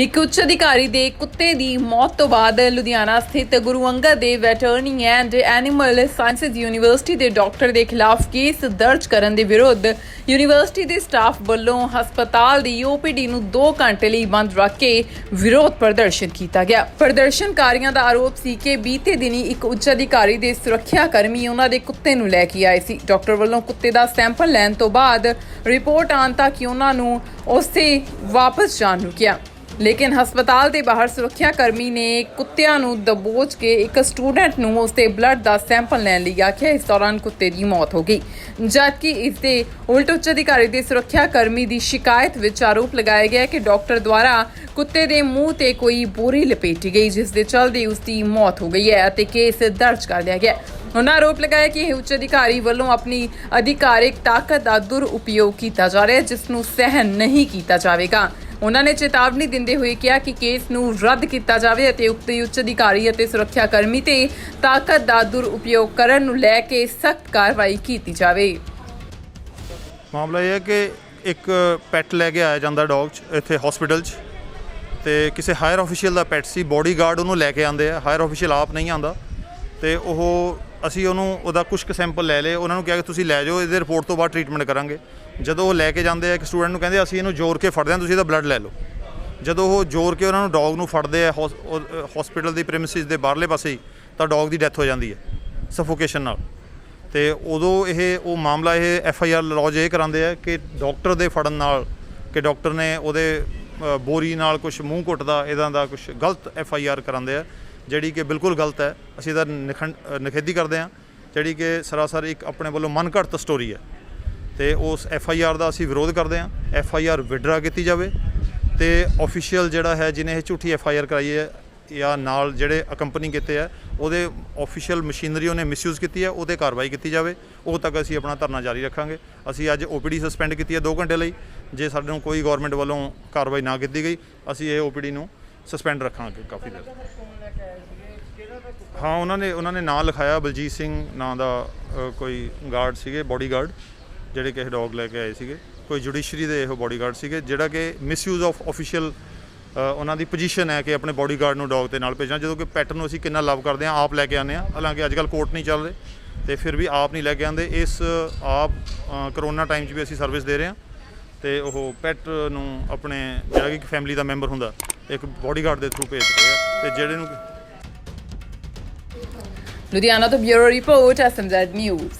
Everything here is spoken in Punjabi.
ਇੱਕ ਉੱਚ ਅਧਿਕਾਰੀ ਦੇ ਕੁੱਤੇ ਦੀ ਮੌਤ ਤੋਂ ਬਾਅਦ ਲੁਧਿਆਣਾ ਸਥਿਤ Guru Angad Dev veterinary and animal sciences university ਦੇ ਡਾਕਟਰ ਦੇ ਖਿਲਾਫ ਕੇਸ ਦਰਜ ਕਰਨ ਦੇ ਵਿਰੁੱਧ ਯੂਨੀਵਰਸਿਟੀ ਦੇ ਸਟਾਫ ਵੱਲੋਂ ਹਸਪਤਾਲ ਦੀ ਓਪੀਡੀ ਨੂੰ 2 ਘੰਟੇ ਲਈ ਬੰਦ ਰੱਖ ਕੇ ਵਿਰੋਧ ਪ੍ਰਦਰਸ਼ਨ ਕੀਤਾ ਗਿਆ। ਪ੍ਰਦਰਸ਼ਨਕਾਰੀਆਂ ਦਾ ਆਰੋਪ ਸੀ ਕਿ ਬੀਤੇ ਦਿਨੀ ਇੱਕ ਉੱਚ ਅਧਿਕਾਰੀ ਦੇ ਸੁਰੱਖਿਆ ਕਰਮੀ ਉਹਨਾਂ ਦੇ ਕੁੱਤੇ ਨੂੰ ਲੈ ਕੇ ਆਏ ਸੀ। ਡਾਕਟਰ ਵੱਲੋਂ ਕੁੱਤੇ ਦਾ ਸੈਂਪਲ ਲੈਣ ਤੋਂ ਬਾਅਦ ਰਿਪੋਰਟ ਆਉਣ ਤੱਕ ਉਹਨਾਂ ਨੂੰ ਉਸੇ ਵਾਪਸ ਜਾਣ ਨੂੰ ਕਿਹਾ। ਲੇਕਿਨ ਹਸਪਤਾਲ ਦੇ ਬਾਹਰ ਸੁਰੱਖਿਆ ਕਰਮੀ ਨੇ ਕੁੱਤਿਆਂ ਨੂੰ ਦਬੋਚ ਕੇ ਇੱਕ ਸਟੂਡੈਂਟ ਨੂੰ ਉਸਦੇ ਬਲੱਡ ਦਾ ਸੈਂਪਲ ਲੈਣ ਲਈ ਆਖਿਆ। ਇਸ ਦੌਰਾਨ ਕੁੱਤੇ ਦੀ ਮੌਤ ਹੋ ਗਈ। ਜਦਕਿ ਇਸ ਦੇ ਉਲਟ ਉੱਚ ਅਧਿਕਾਰੀ ਦੇ ਸੁਰੱਖਿਆ ਕਰਮੀ ਦੀ ਸ਼ਿਕਾਇਤ ਵਿੱਚ ਆਰੋਪ ਲਗਾਇਆ ਗਿਆ ਕਿ ਡਾਕਟਰ ਦੁਆਰਾ ਕੁੱਤੇ ਦੇ ਮੂੰਹ ਤੇ ਕੋਈ ਬੋਰੀ ਲਪੇਟੀ ਗਈ, ਜਿਸ ਦੇ ਚਲਦੇ ਉਸ ਦੀ ਮੌਤ ਹੋ ਗਈ ਹੈ ਅਤੇ ਕੇਸ ਦਰਜ ਕਰ ਲਿਆ ਗਿਆ। ਉਹਨਾਂ ਆਰੋਪ ਲਗਾਇਆ ਕਿ ਇਹ ਉੱਚ ਅਧਿਕਾਰੀ ਵੱਲੋਂ ਆਪਣੀ ਅਧਿਕਾਰਿਕ ਤਾਕਤ ਦਾ ਦੁਰਉਪਯੋਗ ਕੀਤਾ ਜਾ ਰਿਹਾ ਹੈ, ਜਿਸ ਨੂੰ ਸਹਿਨ ਨਹੀਂ ਕੀਤਾ ਜਾਵੇਗਾ। ਉਹਨਾਂ ਨੇ ਚੇਤਾਵਨੀ ਦਿੰਦੇ ਹੋਏ ਕਿਹਾ ਕਿ ਕੇਸ ਨੂੰ ਰੱਦ ਕੀਤਾ ਜਾਵੇ ਅਤੇ ਉਕਤ ਉੱਚ ਅਧਿਕਾਰੀ ਅਤੇ ਸੁਰੱਖਿਆ ਕਰਮੀ ਤੇ ਤਾਕਤ ਦਾ ਦੁਰਉਪਯੋਗ ਕਰਨ ਨੂੰ ਲੈ ਕੇ ਸਖਤ ਕਾਰਵਾਈ ਕੀਤੀ ਜਾਵੇ। ਮਾਮਲਾ ਇਹ ਹੈ ਕਿ ਇੱਕ ਪੈਟ ਲੈ ਕੇ ਆਇਆ ਜਾਂਦਾ ਡੌਗ 'ਚ, ਇੱਥੇ ਹਸਪੀਟਲ 'ਚ ਤੇ ਕਿਸੇ ਹਾਇਰ ਅਫੀਸ਼ੀਅਲ ਦਾ ਪੈਟ ਸੀ ਬੋਡੀਗਾਰਡ ਉਹਨੂੰ ਲੈ ਕੇ ਆਂਦੇ ਆ। ਹਾਇਰ ਅਫੀਸ਼ੀਅਲ ਆਪ ਨਹੀਂ ਆਂਦਾ ਤੇ ਉਹ ਅਸੀਂ ਉਹਨੂੰ, ਉਹਦਾ ਕੁਝ ਕੁ ਸੈਂਪਲ ਲੈ ਲਏ, ਉਹਨਾਂ ਨੂੰ ਕਿਹਾ ਕਿ ਤੁਸੀਂ ਲੈ ਜਾਓ, ਇਹਦੇ ਰਿਪੋਰਟ ਤੋਂ ਬਾਅਦ ਟ੍ਰੀਟਮੈਂਟ ਕਰਾਂਗੇ। ਜਦੋਂ ਉਹ ਲੈ ਕੇ ਜਾਂਦੇ ਆ ਇੱਕ ਸਟੂਡੈਂਟ ਨੂੰ ਕਹਿੰਦੇ ਅਸੀਂ ਇਹਨੂੰ ਜੋਰ ਕੇ ਫੜਦੇ ਹਾਂ ਤੁਸੀਂ ਇਹਦਾ ਬਲੱਡ ਲੈ ਲਓ। ਜਦੋਂ ਉਹ ਜ਼ੋਰ ਕੇ ਉਹਨਾਂ ਨੂੰ ਡੌਗ ਨੂੰ ਫੜਦੇ ਆ ਹਸਪੀਟਲ ਦੀ ਪ੍ਰੈਮਿਸਿਸ ਦੇ ਬਾਹਰਲੇ ਪਾਸੇ ਤਾਂ ਡੌਗ ਦੀ ਡੈਥ ਹੋ ਜਾਂਦੀ ਹੈ ਸਫੋਕੇਸ਼ਨ ਨਾਲ। ਤੇ ਉਦੋਂ ਇਹ, ਉਹ ਮਾਮਲਾ ਇਹ ਐਫ ਆਈ ਆਰ ਲੌਜ ਇਹ ਕਰਾਉਂਦੇ ਆ ਕਿ ਡਾਕਟਰ ਦੇ ਫੜਨ ਨਾਲ, ਕਿ ਡਾਕਟਰ ਨੇ ਉਹਦੇ ਬੋਰੀ ਨਾਲ ਕੁਝ ਮੂੰਹ ਘੁੱਟਦਾ ਇਦਾਂ ਦਾ ਕੁਝ ਗਲਤ ਐਫ ਆਈ ਆਰ ਕਰਾਉਂਦੇ ਆ। ਜਿਹੜੀ ਕਿ ਬਿਲਕੁਲ ਗਲਤ ਹੈ। ਅਸੀਂ ਇਹਦਾ ਨਿਖੰਡ, ਨਿਖੇਧੀ ਕਰਦੇ ਹਾਂ। ਜਿਹੜੀ ਕਿ ਸਰਾਸਰ ਇੱਕ ਆਪਣੇ ਵੱਲੋਂ ਮਨਘੜਤ ਸਟੋਰੀ ਹੈ। ਤੇ ਉਸ ਐਫ ਆਈ ਆਰ ਦਾ ਅਸੀਂ ਵਿਰੋਧ ਕਰਦੇ ਹਾਂ। ਐਫ ਆਈ ਆਰ ਵਿਡਰਾ ਕੀਤੀ ਜਾਵੇ। ਤੇ ਆਫੀਸ਼ੀਅਲ ਜਿਹੜਾ ਹੈ, ਜਿਹਨੇ ਇਹ ਝੂਠੀ ਐਫ ਆਈ ਆਰ ਕਰਾਈ ਹੈ ਜਾਂ ਨਾਲ ਜਿਹੜੇ ਅਕੰਪਨੀ ਕੀਤੇ ਆ ਉਹਦੇ ਆਫੀਸ਼ੀਅਲ ਮਸ਼ੀਨਰੀ ਉਹਨੇ ਮਿਸਯੂਜ਼ ਕੀਤੀ ਹੈ ਉਹਦੇ ਕਾਰਵਾਈ ਕੀਤੀ ਜਾਵੇ। ਉਹ ਤੱਕ ਅਸੀਂ ਆਪਣਾ ਧਰਨਾ ਜਾਰੀ ਰੱਖਾਂਗੇ। ਅਸੀਂ ਅੱਜ ਓਪੀਡੀ ਸਸਪੈਂਡ ਕੀਤੀ ਹੈ 2 ਘੰਟੇ ਲਈ। ਜੇ ਸਾਡੇ ਨੂੰ ਕੋਈ ਗਵਰਨਮੈਂਟ ਵੱਲੋਂ ਕਾਰਵਾਈ ਨਾ ਕੀਤੀ ਗਈ, ਅਸੀਂ ਇਹ ਓਪੀਡੀ ਨੂੰ ਸਸਪੈਂਡ ਰੱਖਾਂਗੇ ਕਾਫੀ ਦੇਰ। ਹਾਂ ਉਹਨਾਂ ਨੇ ਉਹਨਾਂ ਨੇ ਨਾਂ ਲਿਖਾਇਆ ਬਲਜੀਤ ਸਿੰਘ ਨਾਂ ਦਾ ਅ, ਕੋਈ ਗਾਰਡ ਸੀਗੇ ਬੋਡੀਗਾਰਡ ਜਿਹੜੇ ਕਿ ਇਹ ਡੌਗ ਲੈ ਕੇ ਆਏ ਸੀਗੇ। ਕੋਈ ਜੁਡੀਸ਼ਰੀ ਦੇ ਇਹੋ ਬੋਡੀਗਾਰਡ ਸੀਗੇ ਜਿਹੜਾ ਕਿ ਮਿਸਯੂਜ਼ ਆਫ ਆਫੀਸ਼ੀਅਲ ਉਹਨਾਂ ਦੀ ਪੋਜੀਸ਼ਨ ਹੈ ਕਿ ਆਪਣੇ ਬੋਡੀਗਾਰਡ ਨੂੰ ਡੌਗ ਦੇ ਨਾਲ ਭੇਜਣਾ। ਜਦੋਂ ਕਿ ਪੈਟ ਨੂੰ ਅਸੀਂ ਕਿੰਨਾ ਲਵ ਕਰਦੇ ਹਾਂ ਆਪ ਲੈ ਕੇ ਆਉਂਦੇ ਹਾਂ। ਹਾਲਾਂਕਿ ਅੱਜ ਕੱਲ੍ਹ ਕੋਰਟ ਨਹੀਂ ਚੱਲ ਰਹੇ ਤੇ ਫਿਰ ਵੀ ਆਪ ਨਹੀਂ ਲੈ ਕੇ ਆਉਂਦੇ। ਇਸ ਆਪ ਅ, ਕਰੋਨਾ ਟਾਈਮ 'ਚ ਵੀ ਅਸੀਂ ਸਰਵਿਸ ਦੇ ਰਹੇ ਹਾਂ ਤੇ ਉਹ ਪੈਟ ਨੂੰ ਆਪਣੇ ਜਿਹੜਾ ਕਿ ਇੱਕ ਫੈਮਿਲੀ ਦਾ ਮੈਂਬਰ ਹੁੰਦਾ ਇੱਕ ਬਾਡੀਗਾਰਡ ਦੇ ਥਰੂ ਭੇਜਦੇ ਆ ਤੇ ਜਿਹੜੇ ਨੂੰ ਲੁਧਿਆਣਾ ਤੋਂ ਬਿਊਰੋ ਰਿਪੋਰਟ ਐਸਐਮਜ਼ੈਡ ਨਿਊਜ਼